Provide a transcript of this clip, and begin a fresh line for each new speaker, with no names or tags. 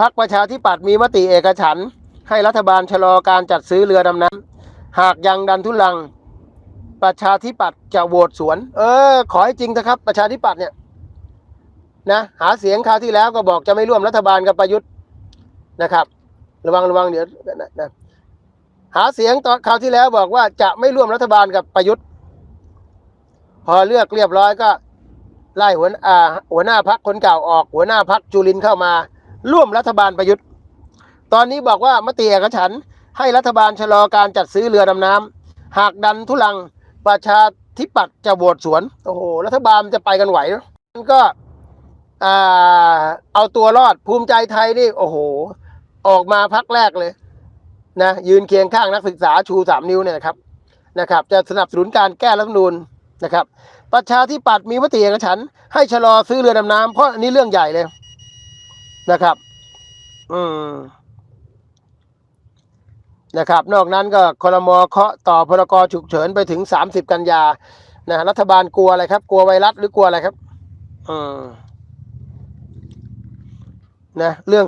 พักประชาธิปัตย์มีมติเอกฉันท์ให้รัฐบาลชะลอการจัดซื้อเรือดำน้ำหากยังดันทุลัง ประชาธิปัตย์จะโหวตสวน เออ ขอให้จริงนะครับ ประชาธิปัตย์เนี่ยนะหาเสียงคราวที่แล้วก็บอกจะไม่ร่วมรัฐบาลกับประยุทธ์นะครับ ระวังระวังเดี๋ยวนะนะหาเสียงตอนคราวที่แล้วบอกว่าจะไม่ร่วมรัฐบาลกับประยุทธ์ พอเลือกเรียบร้อยก็ไล่หัวอ่าหัวหน้าพักคนเก่าออก หัวหน้าพักจุลินเข้ามา ร่วมรัฐบาลประยุทธ์ ตอนนี้บอกว่ามติเอกฉันให้รัฐบาลชะลอการจัดซื้อเรือดำน้ำหากดันทุลังประชาธิปัตย์จะโหวตสวน โอ้โห รัฐบาลจะไปกันไหวหรอมันก็เอาตัวรอดภูมิใจไทยนี่ โอ้โห ออกมาพักแรกเลยนะยืนเคียงข้างนักศึกษาชูสามนิ้วเนี่ยนะครับนะครับ จะสนับสนุนการแก้รัฐมนูญนะครับ ประชาธิปัตย์มีมติเอกฉันให้ชะลอซื้อเรือดำน้ำเพราะอันนี้เรื่องใหญ่เลย นะครับ อืมนะครับ นอกนั้นก็คลมเคาะต่อพรกฉุกเฉินไปถึงสามสิบกันยานะรัฐบาลกลัวอะไรครับ กลัวไวรัสหรือกลัวอะไรครับ อืมนะเรื่อง